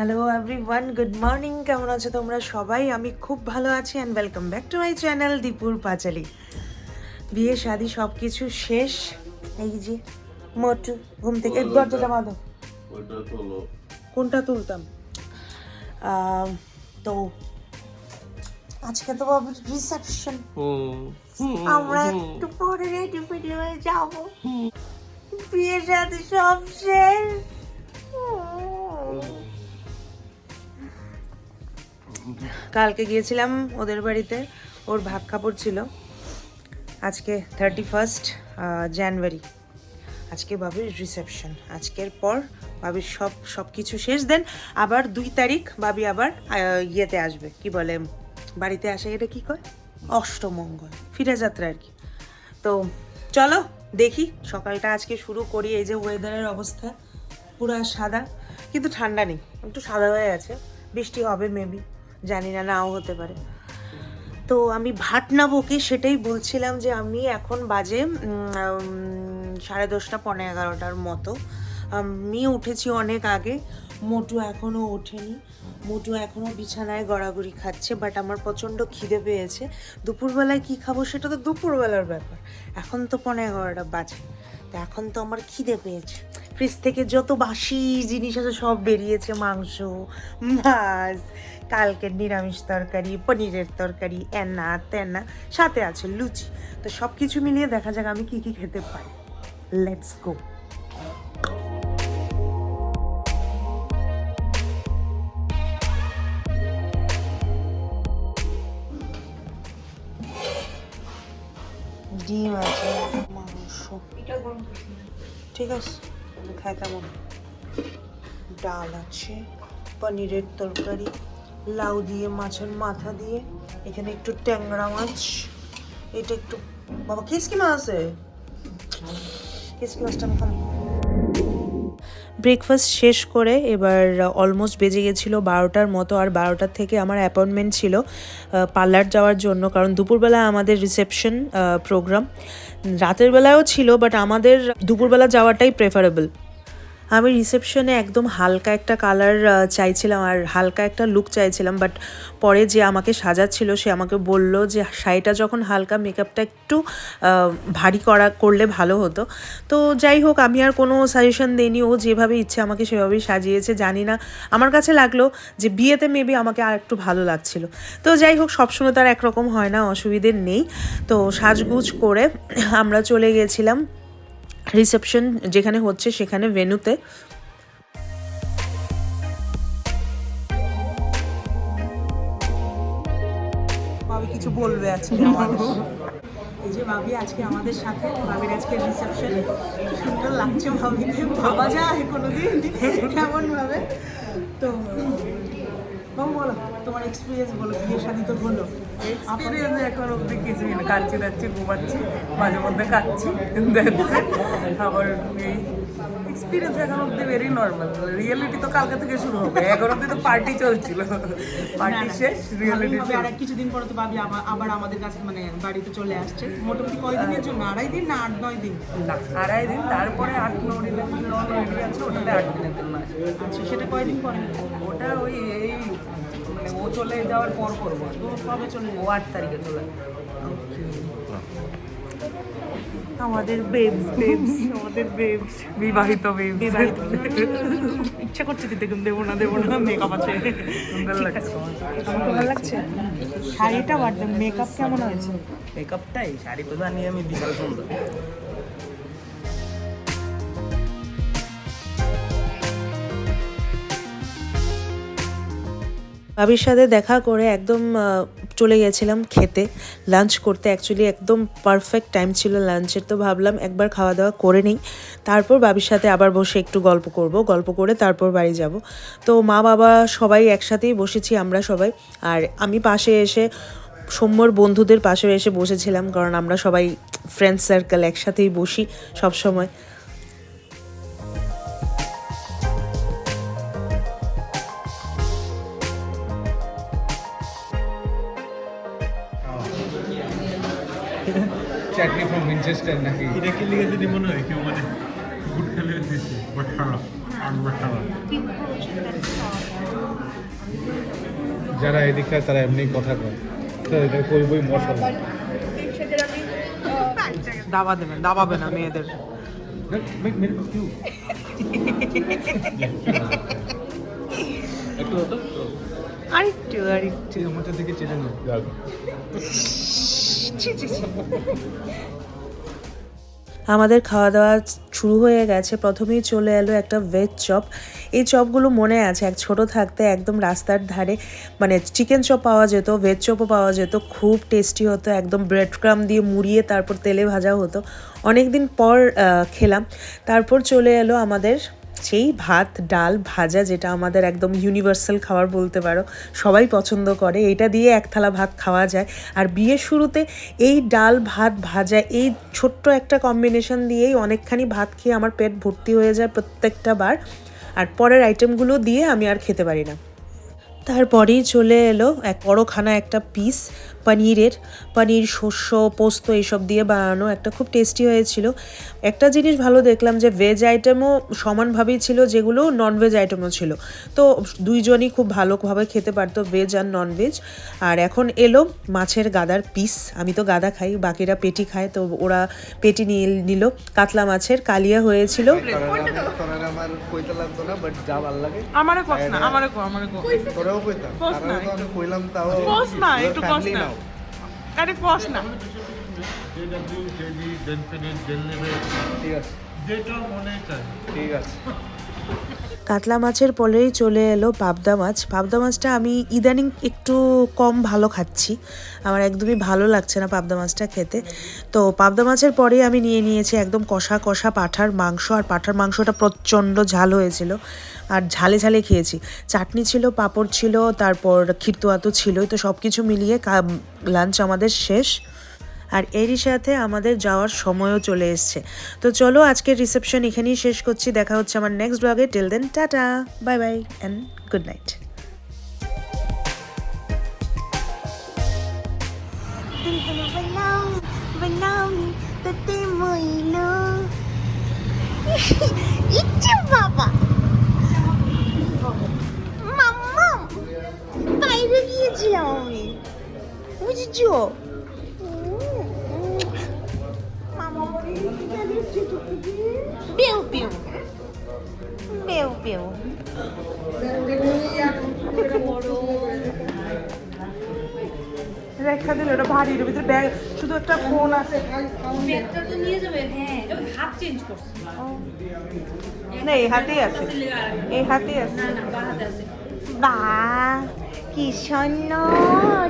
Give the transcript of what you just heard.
Hello everyone good morning কেমন আছো তোমরা সবাই? আমি খুব ভালো আছি and welcome back to my channel দীপুর পাঁচালি বিয়ে শাদি সব কিছু শেষ। এই যে মোটু ঘুম থেকে দরজাটা বাঁধো। কোনটা তুলতাম? তো আজকে তো বাবুর রিসেপশন আমরা একটু পরে রেডি ফেডি হয়ে যাব। বিয়ে শাদি সব শেষ। কালকে গিয়েছিলাম ওদের বাড়িতে, ওর ভাগ কাপড় ছিল। আজকে থার্টি ফার্স্ট জানুয়ারি আজকে বাবির রিসেপশন আজকের পর বাবির সব সব কিছু শেষ। দেন আবার দুই তারিখ বাবি আবার ইয়েতে আসবে। কি বলে, বাড়িতে আসে, এটা কি কয়? অষ্টমঙ্গল। ফিরে যাত্রা আর কি। তো চলো, দেখি। সকালটা আজকে শুরু করি। এই যে ওয়েদারের অবস্থা, পুরো সাদা। কিন্তু ঠান্ডা নেই। একটু সাদা হয়ে আছে। বৃষ্টি হবে মেবি জানি না, নাও হতে পারে। তো আমি ভাটনাবকে সেটাই বলছিলাম যে আমি এখন বাজে সাড়ে দশটা পনেরো এগারোটার মতো। আমি উঠেছি অনেক আগে, মোটু এখনও ওঠেনি। মোটু এখনও বিছানায় গড়াগড়ি খাচ্ছে বাট আমার প্রচণ্ড খিদে পেয়েছে। দুপুরবেলায় কি খাব সেটা তো দুপুরবেলার ব্যাপার। এখন তো পনেরো এগারোটা বাজে, তো এখন তো আমার খিদে পেয়েছে। ফ্রিজ থেকে যত বাসি জিনিস আছে সব বেরিয়েছে মাংস মাছ কালকের নিরামিষ তরকারি পনিরের তরকারি এনা তেনা সাথে আছে লুচি। তো সব কিছু মিলিয়ে দেখা যাক আমি কি কি খেতে পারি। লেটস গো ডিম আছে মাংস। ঠিক আছে। খাই তেমন ডাল আছে, পনিরের তরকারি, লাউ দিয়ে, মাছের মাথা দিয়ে, এখানে একটু ট্যাংরা মাছ, এটা একটু বাবা, কিসকি মাছ আছে? কিসকি মাছটা আমি খাব? ব্রেকফাস্ট শেষ করে এবার অলমোস্ট বেজে গেছিল বারোটার মতো। আর বারোটার থেকে আমার অ্যাপয়েন্টমেন্ট ছিল পার্লার যাওয়ার জন্য। কারণ দুপুরবেলা আমাদের রিসেপশন প্রোগ্রাম রাতের বেলায়ও ছিল বাট আমাদের দুপুরবেলা যাওয়াটাই প্রেফারেবল আমি রিসেপশনে একদম হালকা একটা কালার চাইছিলাম আর হালকা একটা লুক চাইছিলাম বাট পরে যে আমাকে সাজাচ্ছিল, সে আমাকে বলল যে শাড়িটা যখন হালকা মেকআপটা একটু ভারী করা, করলে ভালো হতো। তো যাই হোক, আমি আর কোনো সাজেশন দিইনি। ও যেভাবে ইচ্ছে আমাকে সেভাবেই সাজিয়েছে, জানি না। আমার কাছে লাগল যে বিয়েতে মেবি আমাকে আর একটু ভালো লাগছিল। তো যাই হোক, সবসময় তার একরকম হয় না, অসুবিধে নেই। তো সাজগুজ করে আমরা চলে গেছিলাম। রিসেপশন যেখানে হচ্ছে সেখানে ভেনুতে। ভাবি কিছু বলবে আজকে এই যে ভাবি আজকে আমাদের সাথে ভাবির আজকে রিসেপশন। সুন্দর লাগছে ভাবিকে। ভাবা যায় কোনোদিন। কেমন ভাবে তো বাবু বলো। তোমার এক্সপিরিয়েন্স বলো বিয়ে শাদি তো হলো। এক্সপিরিয়েন্স এখন অব্দি কিছুই না কাচ্ছি যাচ্ছি ঘুমাচ্ছি মাঝে মধ্যে That's আবার এই এক্সপিরিয়েন্স এখন অব্দি ভেরি নর্মাল রিয়েলিটি তো কালকে থেকে শুরু হবে এখন অব্দি তো পার্টি চলছিল। পার্টি শেষ রিয়েলিটি আর কিছুদিন পরে তো ভাবি আবার আমাদের কাছে মানে বাড়িতে চলে আসছে। মোটামুটি কয়দিনের জন্য? আড়াই দিন না আট নয় দিন? না আড়াই দিন। তারপরে আট ন দিনের জন্য রেডি আছে ওটাতে আট দিনের আসবে। আচ্ছা সেটা কয়দিন পরে? ওটা ওই এই চলে যাওয়ার পর করব। তো কবে চলে ও আট তারিখে চলে আমাদের বেবস বেবস আমাদের বেবস বিবাহিত বেবি বিবাহিত ইচ্ছা করছে দিতে কিন্তু দেবো না দেবো না মেকআপ আছে। সুন্দর লাগছে আমার ভালো লাগছে? শাড়িটা বাদ মেকআপ কেমন হয়েছে? মেকআপটাই শাড়ি তো জানি আমি বিশাল সুন্দর। বাবির সাথে দেখা করে একদম চলে গেছিলাম খেতে। লাঞ্চ করতে অ্যাকচুয়ালি একদম পারফেক্ট টাইম ছিল লাঞ্চের তো ভাবলাম একবার খাওয়া দাওয়া করে নিই। তারপর ভাবির সাথে আবার বসে একটু গল্প করব। গল্প করে তারপর বাড়ি যাব। তো মা, বাবা সবাই একসাথেই বসেছি আমরা সবাই। আর আমি পাশে এসে, সৌম্যর বন্ধুদের পাশে এসে বসেছিলাম। কারণ আমরা সবাই ফ্রেন্ড সার্কেল একসাথেই বসি সব চাকরি ফ্রম উইনচেস্টার নাকি? এটা কি লিগে যদি মনে হয় কেউ মানে গুড খেলে দিচ্ছে বাট খারাপ আর যারা এদিকে তারা এমনি কথা কয়। তো এটা কইবই মশলা। দাবা দেবেন দাবাবে না মেয়েদের। আরেকটু আরেকটু। ঠিক আমাদের দিকে চেনে নাও। আমাদের খাওয়া দাওয়া শুরু হয়ে গেছে। প্রথমেই চলে এলো একটা ভেজ চপ এই চপগুলো মনে আছে, এক ছোট থাকতে একদম রাস্তার ধারে মানে চিকেন চপ পাওয়া যেত ভেজ চপও পাওয়া যেত, খুব টেস্টি হতো, একদম ব্রেড ক্রাম দিয়ে মুড়িয়ে তারপর তেলে ভাজা হতো। অনেক দিন পর খেলাম। তারপর চলে এলো আমাদের সেই ভাত, ডাল, ভাজা, যেটা আমাদের একদম ইউনিভার্সাল খাবার বলতে পারো, সবাই পছন্দ করে, এটা দিয়ে এক থালা ভাত খাওয়া যায়। আর বিয়ের শুরুতে এই ডাল, ভাত, ভাজা, এই ছোট্ট একটা কম্বিনেশন দিয়েই অনেকখানি ভাত খেয়ে আমার পেট ভর্তি হয়ে যায় প্রত্যেকটা বার। আর পরের আইটেমগুলো দিয়ে আমি আর খেতে পারি না। তারপরেই চলে এলো এক বড়খানা একটা পিস পনিরের পনির শস্য পোস্ত এইসব দিয়ে বানানো একটা খুব টেস্টি হয়েছিল। একটা জিনিস ভালো দেখলাম যে ভেজ আইটেমও সমানভাবেই ছিল যেগুলো নন ভেজ আইটেমও ছিল। তো দুইজনই খুব ভালোভাবে খেতে পারতো ভেজ আর নন ভেজ আর এখন এলো মাছের গাদার পিস আমি তো গাদা খাই বাকিরা পেটি খায় তো ওরা পেটি নিয়ে নিল। কাতলা মাছের কালিয়া হয়েছিল। তোরার আমার কইতে লাগতো না লাগে না একটু না। আরে কস না। ঠিক আছে। যেটা মনে চায় ঠিক আছে। কাতলা মাছের পরেই চলে এলো পাবদা মাছ। পাবদা মাছটা আমি ইদানিং একটু কম ভালো খাচ্ছি। আমার একদমই ভালো লাগছে না পাবদা মাছটা খেতে। তো পাবদা মাছের পরেই আমি নিয়ে নিয়েছি একদম কষা কষা পাঠার মাংস। আর পাঠার মাংসটা প্রচণ্ড ঝাল হয়েছিল আর ঝালে ঝালে খেয়েছি। চাটনি ছিল, পাঁপড় ছিল, তারপর খিরতুয়া তো ছিলই। তো সব কিছু মিলিয়ে লাঞ্চ আমাদের শেষ। আর এরই সাথে আমাদের যাওয়ার সময়ও চলে এসছে। তো চলো আজকের রিসেপশন এখানেই শেষ করছি। দেখা হচ্ছে আমার নেক্সট ব্লগে till then tata. Bye bye and good night The. পেউ পেউ পেউ পেউ রেখা দিল ওটা ভারী এর ভিতরে ব্যাগ শুধু একটা ফোন আছে। ব্যাগটা তো নিয়ে যাবে হ্যাঁ হাত চেঞ্জ করছে। না এই হাতেই আছে। এই হাতেই আছে। না না বা হাতে আছে। বা কি সুন্দর।